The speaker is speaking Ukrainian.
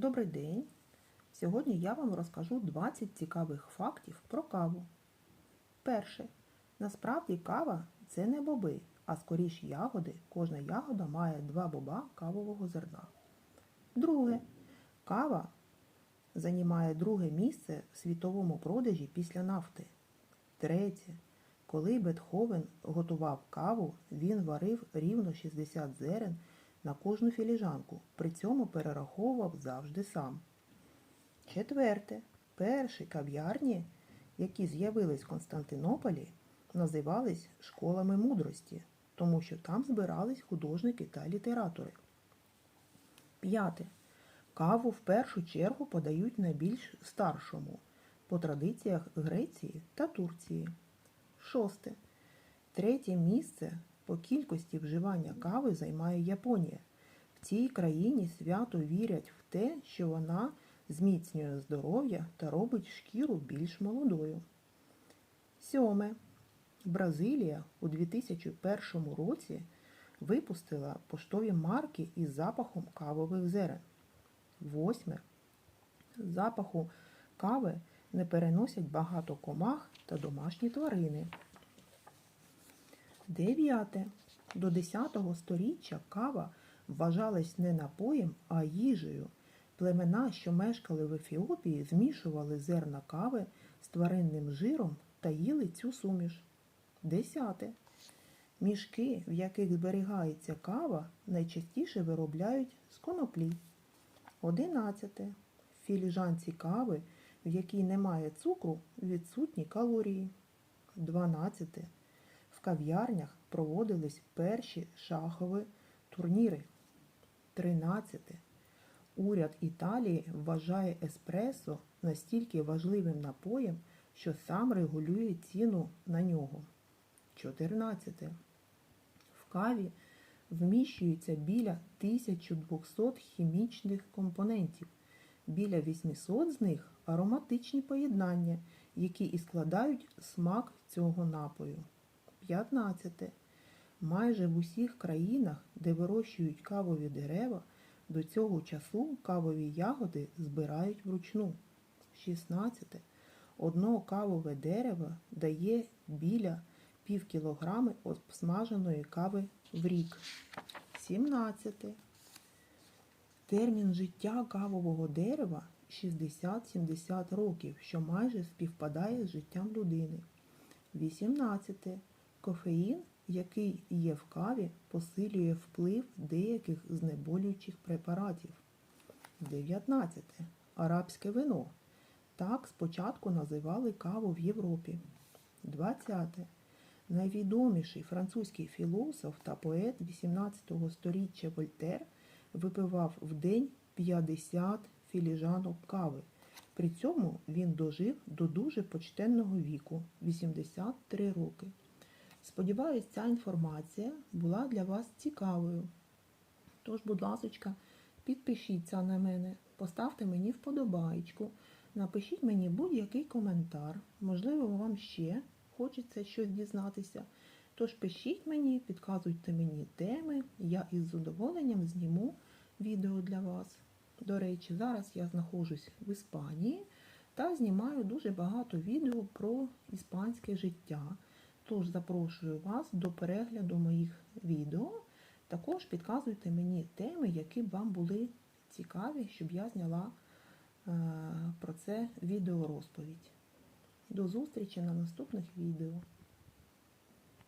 Добрий день! Сьогодні я вам розкажу 20 цікавих фактів про каву. Перше. Насправді кава це не боби, а скоріш ягоди. Кожна ягода має два боба кавового зерна. Друге. Кава займає друге місце в світовому продажі після нафти. Третє. Коли Бетховен готував каву, він варив рівно 60 зерен на кожну філіжанку, при цьому перераховував завжди сам. Четверте. Перші кав'ярні, які з'явились в Константинополі, називались школами мудрості, тому що там збирались художники та літератори. П'яте. Каву в першу чергу подають найбільш старшому по традиціях Греції та Турції. Шосте. Третє місце по кількості вживання кави займає Японія. В цій країні свято вірять в те, що вона зміцнює здоров'я та робить шкіру більш молодою. Сьоме. Бразилія у 2001 році випустила поштові марки із запахом кавових зерен. Восьме. Запаху кави не переносять багато комах та домашні тварини. Дев'яте. До 10 століття кава вважалась не напоєм, а їжею. Племена, що мешкали в Ефіопії, змішували зерна кави з тваринним жиром та їли цю суміш. Десяте. Мішки, в яких зберігається кава, найчастіше виробляють з коноплі. Одинадцяте. В філіжанці кави, в якій немає цукру, відсутні калорії. Дванадцяте. В кав'ярнях проводились перші шахові турніри. Тринадцяте. Уряд Італії вважає еспресо настільки важливим напоєм, що сам регулює ціну на нього. 14. В каві вміщується біля 1200 хімічних компонентів. Біля 800 з них ароматичні поєднання, які і складають смак цього напою. 15. Майже в усіх країнах, де вирощують кавові дерева, до цього часу кавові ягоди збирають вручну. 16. Одно кавове дерево дає біля пів кілограми обсмаженої кави в рік. 17. Термін життя кавового дерева 60-70 років, що майже співпадає з життям людини. 18. Кофеїн, який є в каві, посилює вплив деяких знеболюючих препаратів. 19. Арабське вино. Так спочатку називали каву в Європі. 20. Найвідоміший французький філософ та поет 18 століття Вольтер випивав в день 50 філіжанок кави. При цьому він дожив до дуже почтенного віку 83 роки. Сподіваюсь, ця інформація була для вас цікавою. Тож, будь ласка, підпишіться на мене, поставте мені вподобайку, напишіть мені будь-який коментар. Можливо, вам ще хочеться щось дізнатися. Тож пишіть мені, підказуйте мені теми, я із задоволенням зніму відео для вас. До речі, зараз я знаходжусь в Іспанії та знімаю дуже багато відео про іспанське життя. Тож запрошую вас до перегляду моїх відео. Також підказуйте мені теми, які б вам були цікаві, щоб я зняла е, про це відеорозповідь. До зустрічі на наступних відео.